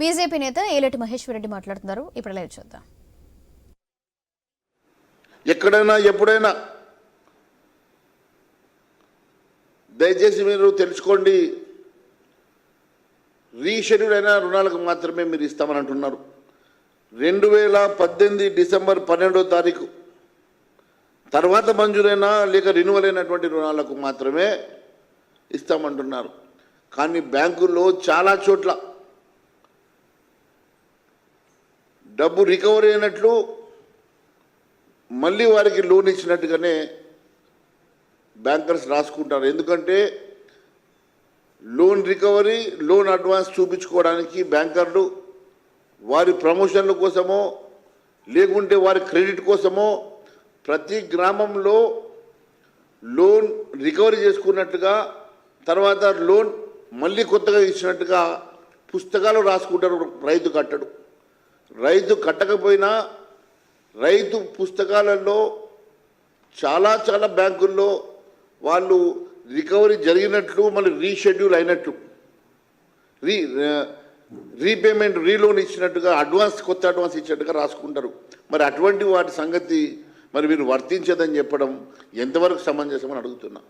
BJP నేత ఏలటి మహేశ్వర్ రెడ్డి మాట్లాడుతున్నారు. ఇప్పుడు లైవ్ చూద్దాం. ఎక్కడైనా ఎప్పుడైనా దయచేసి మీరు తెలుసుకోండి రీషెడ్యూల్ అయిన రుణాలకు మాత్రమే మీరు ఇస్తామని అంటున్నారు. రెండు వేల పద్దెనిమిది డిసెంబర్ పన్నెండో తారీఖు తర్వాత మంజూరైన లేక రినువల్ అయినటువంటి రుణాలకు మాత్రమే ఇస్తామంటున్నారు. కానీ బ్యాంకుల్లో చాలా చోట్ల డబ్బు రికవరీ అయినట్లు మళ్ళీ వారికి లోన్ ఇచ్చినట్టుగానే బ్యాంకర్స్ రాసుకుంటారు. ఎందుకంటే లోన్ రికవరీ లోన్ అడ్వాన్స్ చూపించుకోవడానికి బ్యాంకర్లు వారి ప్రమోషన్ల కోసమో లేకుంటే వారి క్రెడిట్ కోసమో ప్రతి గ్రామంలో లోన్ రికవరీ చేసుకున్నట్టుగా తర్వాత లోన్ మళ్ళీ కొత్తగా ఇచ్చినట్టుగా పుస్తకాలు రాసుకుంటారు రైతు కట్టడు. రైతు కట్టకపోయినా రైతు పుస్తకాలలో చాలా చాలా బ్యాంకుల్లో వాళ్ళు రికవరీ జరిగినట్లు మళ్ళీ రీషెడ్యూల్ అయినట్లు రీ రీపేమెంట్ రీలోన్ ఇచ్చినట్టుగా అడ్వాన్స్ కొత్త అడ్వాన్స్ ఇచ్చినట్టుగా రాసుకుంటారు. మరి అటువంటి వాటి సంగతి మరి మీరు వర్తించదని చెప్పడం ఎంతవరకు సమంజసమని అడుగుతున్నా.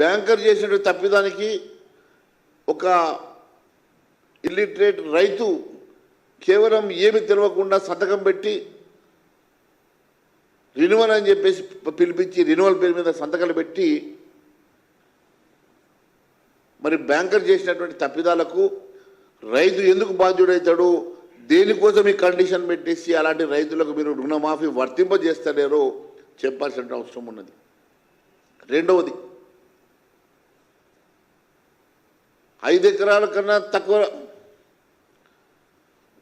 బ్యాంకర్ చేసిన తప్పిదానికి ఒక ఇల్లిటరేట్ రైతు కేవలం ఏమి తెలియకుండా సంతకం పెట్టి రినువల్ అని చెప్పేసి పిలిపించి రినువల్ పేరు మీద సంతకాలు పెట్టి మరి బ్యాంకర్ చేసినటువంటి తప్పిదాలకు రైతు ఎందుకు బాధ్యుడవుతాడు దేనికోసం ఈ కండిషన్ పెట్టేసి అలాంటి రైతులకు మీరు రుణమాఫీ వర్తింపజేస్తలేరో చెప్పాల్సిన అవసరం ఉన్నది. రెండవది ఐదు ఎకరాల కన్నా తక్కువ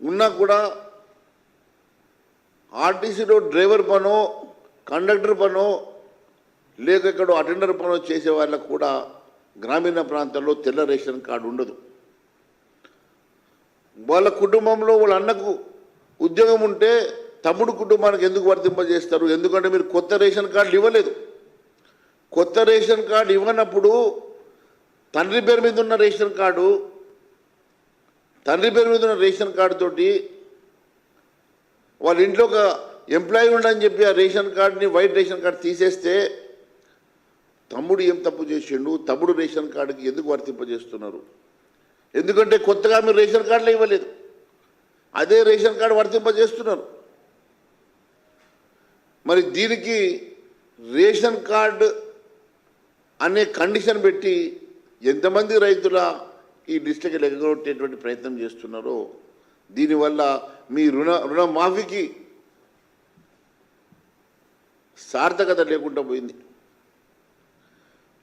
ఉన్నా కూడా ఆర్టీసీలో డ్రైవర్ పనో కండక్టర్ పనో లేక ఇక్కడ అటెండర్ పనో చేసే వాళ్ళకు కూడా గ్రామీణ ప్రాంతాల్లో తెల్ల రేషన్ కార్డు ఉండదు. వాళ్ళ కుటుంబంలో వాళ్ళ అన్నకు ఉద్యోగం ఉంటే తమ్ముడు కుటుంబానికి ఎందుకు వర్తింపజేస్తారు? ఎందుకంటే మీరు కొత్త రేషన్ కార్డులు ఇవ్వలేదు. కొత్త రేషన్ కార్డు ఇవ్వనప్పుడు తండ్రి పేరు మీద ఉన్న రేషన్ కార్డు తండ్రి పేరు మీద ఉన్న రేషన్ కార్డు తోటి వాళ్ళ ఇంట్లో ఒక ఎంప్లాయీ ఉండని చెప్పి ఆ రేషన్ కార్డుని వైట్ రేషన్ కార్డు తీసేస్తే తమ్ముడు ఏం తప్పు చేసిండు? తమ్ముడు రేషన్ కార్డుకి ఎందుకు వర్తింపజేస్తున్నారు? ఎందుకంటే కొత్తగా మీరు రేషన్ కార్డులు ఇవ్వలేదు. అదే రేషన్ కార్డు వర్తింపజేస్తున్నారు. మరి దీనికి రేషన్ కార్డు అనే కండిషన్ పెట్టి ఎంతమంది రైతుల ఈ డిస్ట్రిక్ట్ ఎగగొట్టేటువంటి ప్రయత్నం చేస్తున్నారో దీనివల్ల మీ రుణ రుణమాఫీకి సార్థకత లేకుండా పోయింది.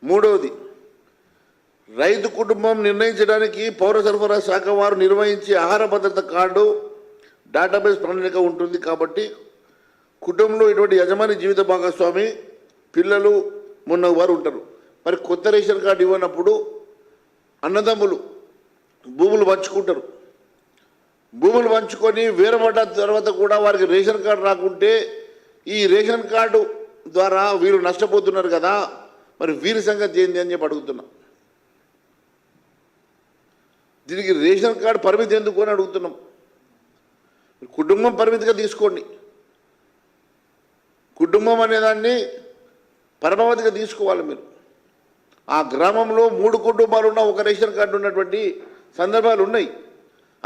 మూడవది రైతు కుటుంబం నిర్ణయించడానికి పౌర సరఫరా శాఖ వారు నిర్వహించే ఆహార భద్రత కార్డు డేటాబేస్ ప్రణాళిక ఉంటుంది కాబట్టి కుటుంబంలో ఇటువంటి యజమాని జీవిత భాగస్వామి పిల్లలు మొన్న వారు ఉంటారు. మరి కొత్త రేషన్ కార్డు ఇవ్వనప్పుడు అన్నదమ్ములు భూములు పంచుకుంటారు. భూములు పంచుకొని వేరబడ్డ తర్వాత కూడా వారికి రేషన్ కార్డు రాకుంటే ఈ రేషన్ కార్డు ద్వారా వీరు నష్టపోతున్నారు కదా మరి వీరి సంగతి ఏంది అని చెప్పి అడుగుతున్నా. దీనికి రేషన్ కార్డు పరిమితి ఎందుకు అని అడుగుతున్నాం. కుటుంబం పరిమితిగా తీసుకోండి. కుటుంబం అనేదాన్ని పరమావధిగా తీసుకోవాలి మీరు. ఆ గ్రామంలో మూడు కుటుంబాలు ఉన్న ఒక రేషన్ కార్డు ఉన్నటువంటి సందర్భాలు ఉన్నాయి.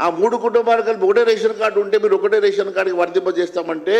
ఆ మూడు కుటుంబాలు కలిపి ఒకటే రేషన్ కార్డు ఉంటే మీరు ఒకటే రేషన్ కార్డుకి వర్తింపజేస్తామంటే